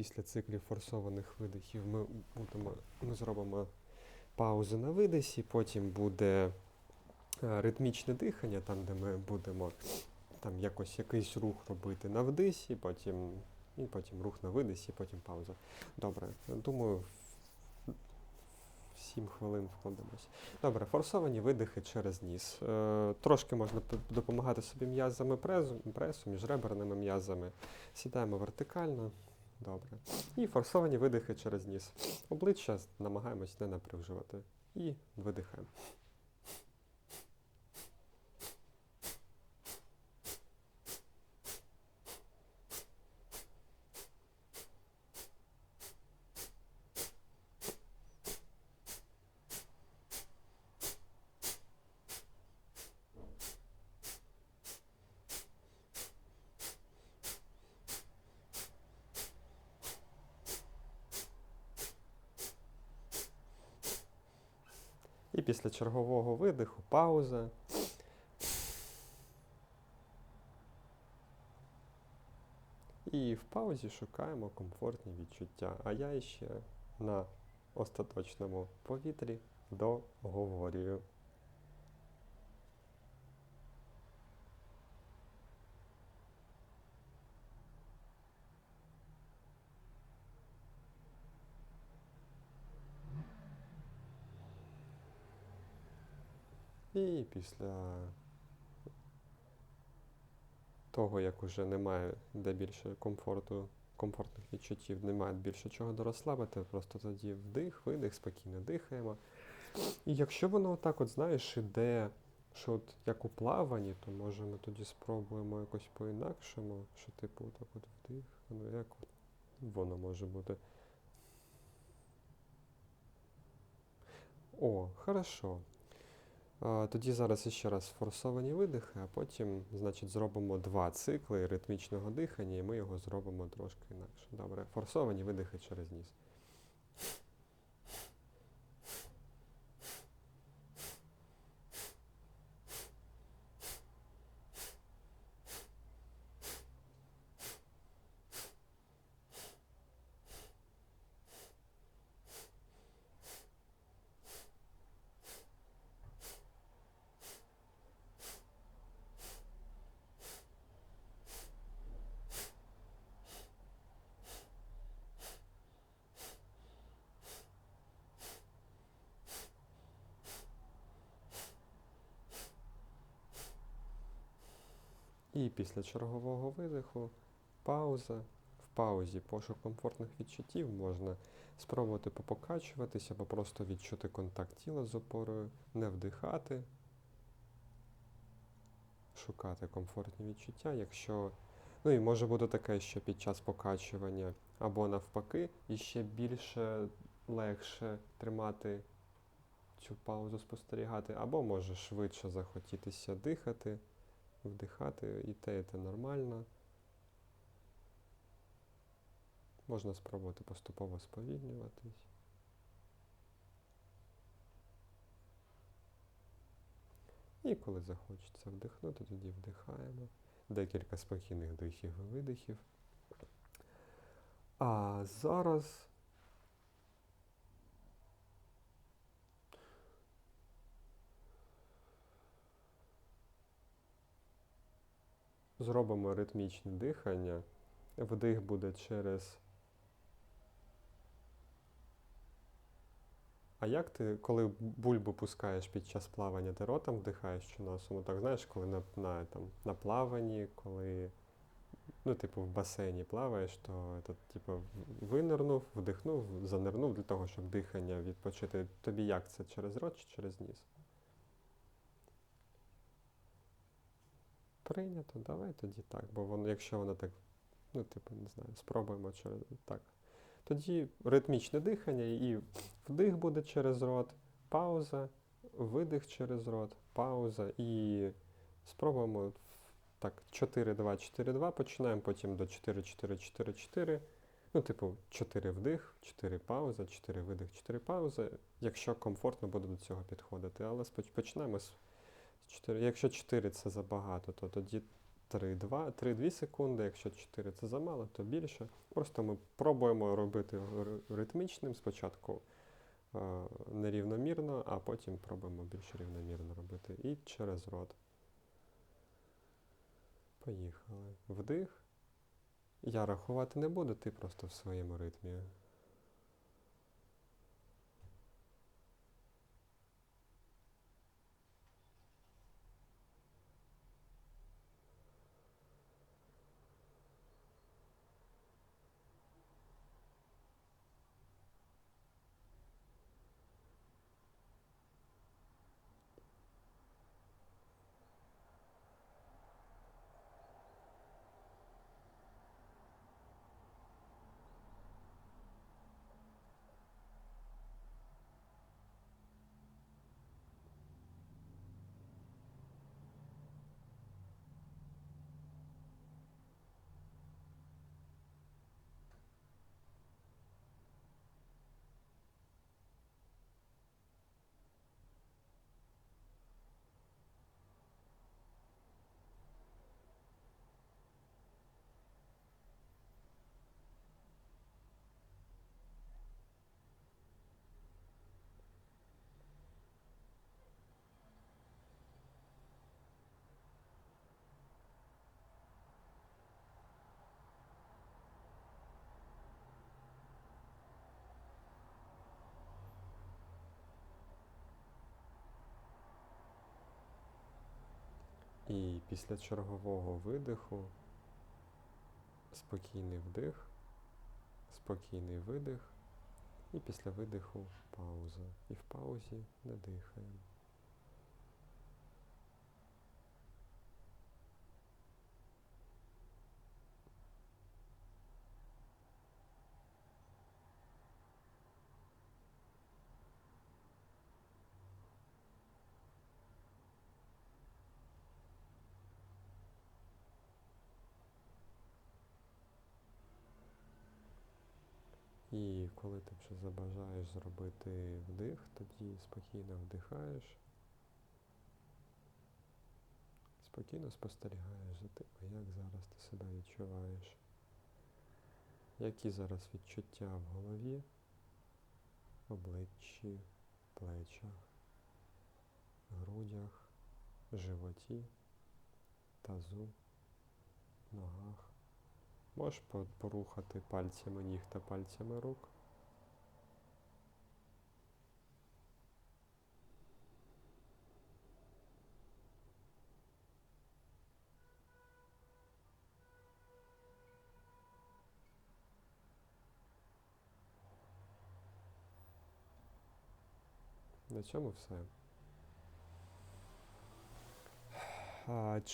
після циклів форсованих видихів ми будемо, ми зробимо паузу на видисі, потім буде е, ритмічне дихання, там, де ми будемо там якось якийсь рух робити на вдисі, потім, і потім рух на видисі, потім пауза. Добре, думаю, 7 хвилин вкладемось. Добре, форсовані видихи через ніс. Е, трошки можна допомагати собі м'язами пресу, пресу, міжреберними м'язами. Сідаємо вертикально. Добре. І форсовані видихи через ніс. Обличчя намагаємось не напружувати. І видихаємо. І після чергового видиху пауза. І в паузі шукаємо комфортні відчуття. А я ще на остаточному повітрі договорюю. І після того, як уже немає де більше комфорту, комфортних відчуттів, немає більше чого до розслабити, просто тоді вдих, видих, спокійно дихаємо. І якщо воно отак, от знаєш, іде, що от як у плаванні, то може ми тоді спробуємо якось по-інакшому, що типу так от вдих, ну як от воно може бути. О, хорошо. А, Тоді зараз ще раз форсовані видихи, а потім, значить, зробимо два цикли ритмічного дихання, і ми його зробимо трошки інакше. Добре, форсовані видихи через ніс. І після чергового видиху пауза. В паузі пошук комфортних відчуттів можна спробувати попокачуватися або просто відчути контакт тіла з опорою, не вдихати, шукати комфортні відчуття. Якщо, ну і може бути таке, що під час покачування або навпаки, і ще більше легше тримати цю паузу, спостерігати, або може швидше захотітися дихати вдихати і те, і те нормально. Можна спробувати поступово сповільнюватись. І коли захочеться вдихнути, тоді вдихаємо. Декілька спокійних дихів і видихів. А зараз зробимо ритмічне дихання. Вдих буде через. А як ти, коли бульбу пускаєш під час плавання, ти ротом вдихаєш чи носом? Ну, Так знаєш, коли на, на, там, на плаванні, коли ну, типу, в басейні плаваєш, то типу, винирнув, вдихнув, занирнув для того, щоб дихання відпочити. Тобі як це через рот чи через ніс? Прийнято, давай тоді так, бо воно, якщо воно так, ну, типу, не знаю, спробуємо через так. Тоді ритмічне дихання і вдих буде через рот, пауза, видих через рот, пауза і спробуємо так 4-2-4-2 починаємо, потім до 4-4-4-4. Ну, типу, 4 вдих, 4 пауза, 4 видих, 4 пауза. Якщо комфортно буде до цього підходити. Але починаємо з 4. Якщо 4 це забагато, то тоді 3-2, 3-2 секунди, якщо 4 це замало, то більше. Просто ми пробуємо робити ритмічним спочатку е, нерівномірно, а потім пробуємо більш рівномірно робити. І через рот. Поїхали. Вдих. Я рахувати не буду, ти просто в своєму ритмі. І після чергового видиху спокійний вдих, спокійний видих, і після видиху пауза. І в паузі не дихаємо. І коли ти вже забажаєш зробити вдих, тоді спокійно вдихаєш. Спокійно спостерігаєш за тим, як зараз ти себе відчуваєш. Які зараз відчуття в голові, обличчі, плечах, грудях, животі, тазу, ногах. Можеш по- порухати пальцями ніг та пальцями рук. На цьому все. А,